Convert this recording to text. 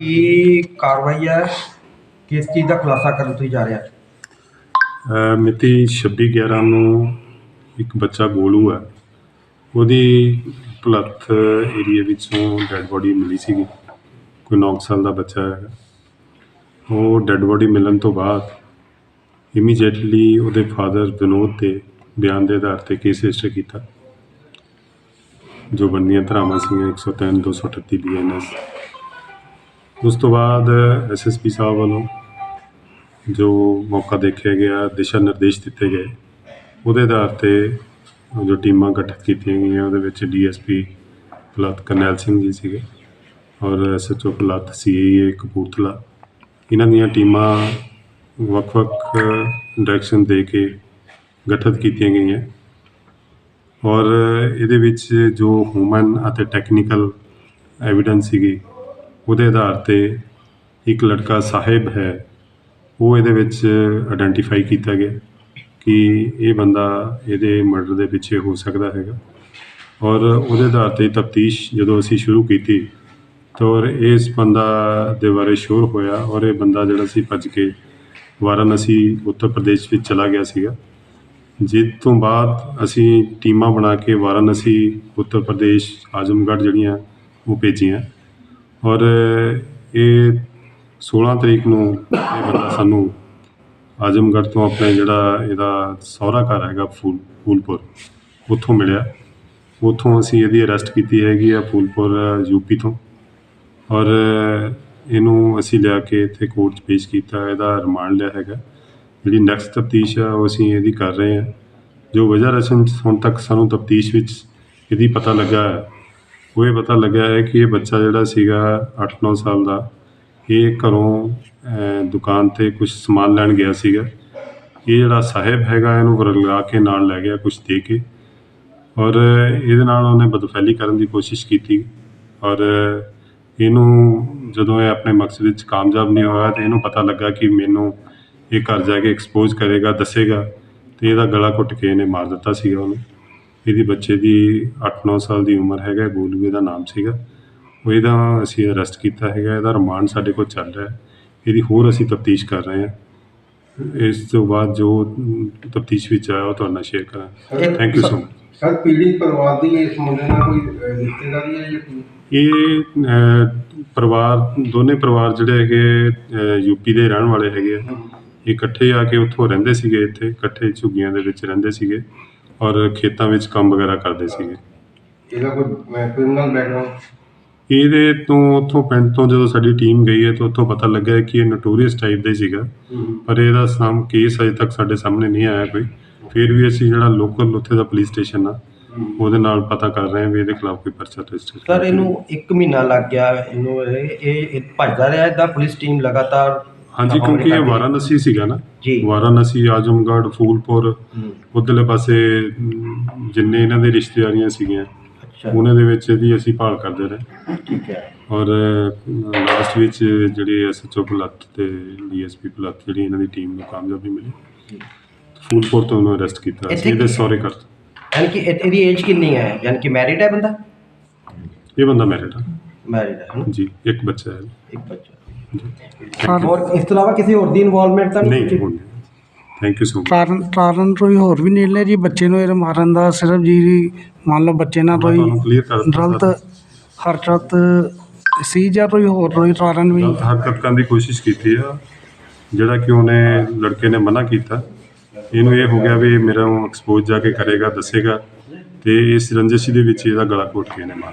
ਇਹ ਕਾਰਵਾਈ ਹੈ? ਕਿਸ ਚੀਜ਼ ਦਾ ਖੁਲਾਸਾ ਕਰਨ ਤੁਸੀਂ ਜਾ ਰਿਹਾ? ਅਹ ਮਿਤੀ 26 11 ਨੂੰ ਇੱਕ ਬੱਚਾ ਗੋਲੂ ਹੈ। ਉਹਦੀ ਪਲੱਥ ਏਰੀਆ ਵਿੱਚੋਂ ਡੈੱਡ ਬੋਡੀ ਮਿਲੀ ਸੀਗੀ। ਕੋਈ 9 ਸਾਲ ਦਾ ਬੱਚਾ ਹੈ। ਉਹ ਡੈੱਡ ਬੋਡੀ ਮਿਲਣ ਤੋਂ ਬਾਅਦ ਇਮੀਡੀਏਟਲੀ ਉਹਦੇ ਫਾਦਰ ਵਿਨੋਦ ਤੇ ਬਿਆਨ ਦੇ ਆਧਾਰ ਤੇ ਕੇਸ ਰਜਿਸਟਰ ਕੀਤਾ। ਜੋ ਬੰਦੀਆਂ ਧਰਾਵਾਂ ਸੀਗੀਆਂ 103 238 ਬੀਐਨਐਸ ਉਸ ਤੋਂ ਬਾਅਦ ਐਸਐਸਪੀ ਸਾਹਿਬ ਵੱਲੋਂ ਜੋ ਮੌਕਾ ਦੇਖਿਆ ਗਿਆ, ਦਿਸ਼ਾ ਨਿਰਦੇਸ਼ ਦਿੱਤੇ ਗਏ, ਉਹਦੇ ਆਧਾਰ ਤੇ ਜੋ ਟੀਮਾਂ ਗਠਿਤ ਕੀਤੀਆਂ ਗਈਆਂ, ਉਹਦੇ ਵਿੱਚ ਡੀਐਸਪੀ ਪਲਤ ਕਰਨੈਲ ਸਿੰਘ ਜੀ ਸੀਗੇ ਔਰ ਐਸਐਚਓ ਪਲਤ ਸੀਏ ਕਪੂਰਥਲਾ। ਇਹਨਾਂ ਦੀਆਂ ਟੀਮਾਂ ਵੱਖ-ਵੱਖ ਡਾਇਰੈਕਸ਼ਨ ਦੇ ਕੇ ਗਠਿਤ ਕੀਤੀਆਂ ਗਈਆਂ। ਔਰ ਇਹਦੇ ਵਿੱਚ ਜੋ ਹਿਊਮਨ ਅਤੇ ਟੈਕਨੀਕਲ ਐਵੀਡੈਂਸ ਸੀਗੀ, ਉਹਦੇ ਆਧਾਰ ਤੇ ਇੱਕ ਲੜਕਾ ਸਾਹਿਬ ਹੈ, ਉਹ ਇਹਦੇ ਵਿੱਚ ਆਇਡੈਂਟੀਫਾਈ ਕੀਤਾ ਗਿਆ ਕਿ ਇਹ ਬੰਦਾ ਇਹਦੇ ਮਰਡਰ ਦੇ ਪਿੱਛੇ ਹੋ ਸਕਦਾ ਹੈਗਾ। ਔਰ ਉਹਦੇ ਆਧਾਰ ਤੇ ਤਫਤੀਸ਼ ਜਦੋਂ ਅਸੀਂ ਸ਼ੁਰੂ ਕੀਤੀ, ਤਾਂ ਔਰ ਇਸ ਬੰਦਾ ਦੇ ਬਾਰੇ ਸ਼ੋਰ ਹੋਇਆ ਔਰ ਇਹ ਬੰਦਾ ਜਿਹੜਾ ਸੀ ਭੱਜ ਕੇ ਵਾਰਾਣਸੀ, ਉੱਤਰ ਪ੍ਰਦੇਸ਼ ਵਿੱਚ ਚਲਾ ਗਿਆ ਸੀਗਾ। ਜਿਸ ਤੋਂ ਬਾਅਦ ਅਸੀਂ ਟੀਮਾਂ ਬਣਾ ਕੇ ਵਾਰਾਣਸੀ, ਉੱਤਰ ਪ੍ਰਦੇਸ਼, ਆਜ਼ਮਗੜ੍ਹ ਜਿਹੜੀਆਂ ਉਹ ਭੇਜੀਆਂ। ਔਰ ਇਹ 16 ਤਰੀਕ ਨੂੰ ਇਹ ਬੰਦਾ ਸਾਨੂੰ ਆਜ਼ਮਗੜ੍ਹ ਤੋਂ ਆਪਣੇ ਜਿਹੜਾ ਇਹਦਾ ਸਹੁਰਾ ਘਰ ਹੈਗਾ ਫੂਲ, ਫੂਲਪੁਰ, ਉੱਥੋਂ ਮਿਲਿਆ। ਉੱਥੋਂ ਅਸੀਂ ਇਹਦੀ ਅਰੈਸਟ ਕੀਤੀ ਹੈਗੀ ਆ ਫੂਲਪੁਰ ਯੂਪੀ ਤੋਂ। ਔਰ ਇਹਨੂੰ ਅਸੀਂ ਲਿਆ ਕੇ ਇੱਥੇ ਕੋਰਟ 'ਚ ਪੇਸ਼ ਕੀਤਾ, ਇਹਦਾ ਰਿਮਾਂਡ ਲਿਆ ਹੈਗਾ। ਜਿਹੜੀ ਨੈਕਸਟ ਤਫਤੀਸ਼ ਆ, ਉਹ ਅਸੀਂ ਇਹਦੀ ਕਰ ਰਹੇ ਹਾਂ। ਜੋ ਵਜ੍ਹਾ ਰਸਮ ਹੁਣ ਤੱਕ ਸਾਨੂੰ ਤਫਤੀਸ਼ ਵਿੱਚ ਇਹਦੀ ਪਤਾ ਲੱਗਾ ਹੈ, ਉਹ ਇਹ ਪਤਾ ਲੱਗਾ ਹੈ ਕਿ ਇਹ ਬੱਚਾ ਜਿਹੜਾ ਸੀਗਾ 8-9 ਸਾਲ ਦਾ, ਇਹ ਘਰੋਂ ਦੁਕਾਨ ਤੇ ਕੁਝ ਸਮਾਨ ਲੈਣ ਗਿਆ ਸੀਗਾ। ਇਹ ਜਿਹੜਾ ਸਾਹਿਬ ਹੈਗਾ, ਇਹਨੂੰ ਵਰਗਾ ਕੇ ਨਾਲ ਲੈ ਗਿਆ ਕੁਝ ਦੇ ਕੇ। ਔਰ ਇਹਦੇ ਨਾਲ ਉਹਨੇ ਬਦਫੈਲੀ ਕਰਨ ਦੀ ਕੋਸ਼ਿਸ਼ ਕੀਤੀ। ਔਰ ਇਹਨੂੰ ਜਦੋਂ ਇਹ ਆਪਣੇ ਮਕਸਦ ਵਿੱਚ ਕਾਮਯਾਬ ਨਹੀਂ ਹੋਇਆ, ਤੇ ਇਹਨੂੰ ਪਤਾ ਲੱਗਾ ਕਿ ਮੈਨੂੰ ਇਹ ਘਰ ਜਾ ਕੇ ਐਕਸਪੋਜ਼ ਕਰੇਗਾ ਦੱਸੇਗਾ ਤੇ ਇਹਦਾ ਗਲਾ ਘੁੱਟ ਕੇ ਇਹਨੇ ਮਾਰ ਦਿੱਤਾ ਸੀਗਾ ਉਹਨੂੰ। ਇਹਦੀ ਬੱਚੇ ਦੀ 8-9 ਸਾਲ ਦੀ ਉਮਰ ਹੈਗਾ ਗੋਲੂ ਇਹਦਾ ਨਾਮ ਸੀਗਾ। ਉਹ ਇਹਦਾ ਅਸੀਂ ਅਰੈਸਟ ਕੀਤਾ ਹੈਗਾ ਇਹਦਾ ਰਿਮਾਂਡ ਸਾਡੇ ਕੋਲ ਚੱਲ ਰਿਹਾ। ਹੈ ਇਹਦੀ ਹੋਰ ਅਸੀਂ ਤਫਤੀਸ਼ ਕਰ ਰਹੇ ਹਾਂ। ਇਸ ਤੋਂ ਬਾਅਦ ਜੋ ਤਫਤੀਸ਼ ਵਿੱਚ ਆਇਆ ਉਹ ਤੁਹਾਡੇ ਨਾਲ ਸ਼ੇਅਰ ਕਰਾਂਗੇ। Thank you so much sir ਪੀੜਿਤ ਪਰਿਵਾਰ ਦੀ ਇਸ ਮੁੰਡੇ ਨਾਲ ਕੋਈ ਰਿਸ਼ਤੇਦਾਰੀ ਹੈ ਜਾਂ ਕੋਈ ਇਹ ਪਰਿਵਾਰ ਦੋਨੇ ਪਰਿਵਾਰ ਜਿਹੜੇ ਹੈਗੇ ਯੂਪੀ ਦੇ ਰਹਿਣ ਵਾਲੇ ਹੈਗੇ ਆ। ਇਕੱਠੇ ਆ ਕੇ ਉੱਥੋਂ ਰਹਿੰਦੇ ਸੀਗੇ ਇੱਥੇ ਇਕੱਠੇ ਝੁੱਗੀਆਂ ਦੇ ਵਿੱਚ ਰਹਿੰਦੇ ਸੀਗੇ ਔਰ ਖੇਤਾਂ ਵਿੱਚ ਕੰਮ ਵਗੈਰਾ ਕਰਦੇ ਸੀਗੇ। ਇਹਦਾ ਕੋਈ ਕ੍ਰਿਮੀਨਲ ਬੈਕਗ੍ਰਾਉਂਡ ਇਹਦੇ ਤੋਂ ਉੱਥੋਂ ਪਿੰਡ ਤੋਂ ਜਦੋਂ ਸਾਡੀ ਟੀਮ ਗਈ ਹੈ ਤਾਂ ਉੱਥੋਂ ਪਤਾ ਲੱਗਾ ਕਿ ਇਹ ਨੋਟੋਰੀਅਸ ਟਾਈਪ ਦਾ ਹੀ ਸੀਗਾ। ਪਰ ਇਹਦਾ ਸਾਮ ਕੇਸ ਅਜੇ ਤੱਕ ਸਾਡੇ ਸਾਹਮਣੇ ਨਹੀਂ ਆਇਆ ਕੋਈ। ਫਿਰ ਵੀ ਅਸੀਂ ਜਿਹੜਾ ਲੋਕਲ ਉੱਥੇ ਦਾ ਪੁਲਿਸ ਸਟੇਸ਼ਨ ਆ ਉਹਦੇ ਨਾਲ ਪਤਾ ਕਰ ਰਹੇ ਹਾਂ ਵੀ ਇਹਦੇ ਖਿਲਾਫ ਕੋਈ ਪਰਚਾ ਰਜਿਸਟਰ ਸਰ ਇਹਨੂੰ 1 ਮਹੀਨਾ ਲੱਗ ਗਿਆ। ਇਹਨੂੰ ਇਹ ਇਹ ਇਹ ਭੱਜਦਾ ਰਿਹਾ ਇਹਦਾ ਪੁਲਿਸ ਟੀਮ ਲਗਾਤਾਰ ਹਾਂਜੀ ਕਿਉਂਕਿ ਇਹ ਵਾਰਾਣਸੀ ਸੀਗਾ ਨਾ। ਜੀ। ਵਾਰਾਣਸੀ ਆਜਮਗੜ੍ਹ ਫੂਲਪੁਰ ਉਧਰਲੇ ਪਾਸੇ ਅਮ, ਜਿੰਨੇ ਇਹਨਾਂ ਦੇ ਰਿਸ਼ਤੇਦਾਰੀਆਂ ਸੀਗੀਆਂ ਅੱਛਾ। ਉਹਨਾਂ ਦੇ ਵਿੱਚ ਇਹਦੀ ਅਸੀਂ ਭਾਲ ਕਰਦੇ ਰਹੇ। ਠੀਕ ਹੈ। ਔਰ ਲਾਸਟ ਵਿੱਚ ਜਿਹੜੇ ਐਸਐਚਓ ਪਲੱਤ ਤੇ ਡੀਐਸਪੀ ਪਲੱਤ ਜਿਹੜੀ ਇਹਨਾਂ ਦੀ ਟੀਮ ਨੂੰ ਕਾਮਯਾਬੀ ਮਿਲੀ। ਜੀ। ਫੂਲਪੁਰ ਤੋਂ ਉਹਨੂੰ ਅਰੈਸਟ ਕੀਤਾ। ਇੱਥੇ ਅਸੀਂ ਇਹਦੇ ਸਹੁਰੇ ਤੋਂ। ਯਾਨੀ ਕਿ ਇਹ- ਇਹਦੀ ਏਜ ਕਿੰਨੀ ਹੈ? ਯਾਨੀ ਕਿ ਮੈਰਿਡ ਹੈ ਬੰਦਾ? ਇਹ ਬੰਦਾ ਮੈਰਿਡ ਆ ਮੈਰਿਡ ਹੈ ਹਨਾ? ਜੀ ਇੱਕ ਬੱਚਾ ਹੈ। ਇੱਕ ਬੱਚਾ। ਜੀ ਹੋਰ ਇਸ ਤੋਂ ਇਲਾਵਾ ਕਿਸੇ ਹੋਰ ਦੀ ਇਨਵੋਲਵਮੈਂਟ ਤਾਂ ਨਹੀਂ ਹੁਣ ਥੈਂਕ ਯੂ ਸੋ ਮਚ ਕਾਰਨ ਕਾਰਨ ਕੋਈ ਹੋਰ ਵੀ ਨਹੀਂ ਲੈ ਜੀ ਬੱਚੇ ਨੂੰ ਇਹ ਮਾਰਨ ਦਾ ਸਿਰਫ ਜੀ ਮੰਨ ਲਓ ਬੱਚੇ ਨਾਲ ਕੋਈ ਤੁਹਾਨੂੰ ਕਲੀਅਰ ਕਰ ਦਿੱਤਾ ਗਲਤ ਹਰਕਤ ਸੀ ਜਾਂ ਕੋਈ ਹੋਰ ਕੋਈ ਕਾਰਨ ਵੀ? ਗਲਤ ਹਰਕਤ ਕਰਨ ਦੀ ਕੋਸ਼ਿਸ਼ ਕੀਤੀ ਆ। ਜਿਹੜਾ ਕਿ ਉਹਨੇ ਲੜਕੇ ਨੇ ਮਨਾ ਕੀਤਾ। ਇਹਨੂੰ ਇਹ ਹੋ ਗਿਆ ਵੀ ਇਹ ਮੇਰਾ ਐਕਸਪੋਜ਼ ਜਾ ਕੇ ਕਰੇਗਾ ਦੱਸੇਗਾ। ਤੇ ਇਸ ਰੰਜਿਸ਼ ਦੇ ਵਿੱਚ ਇਹਦਾ ਗਲਾ ਘੋਟ ਕੇ ਇਹਨੇ ਮਾਰ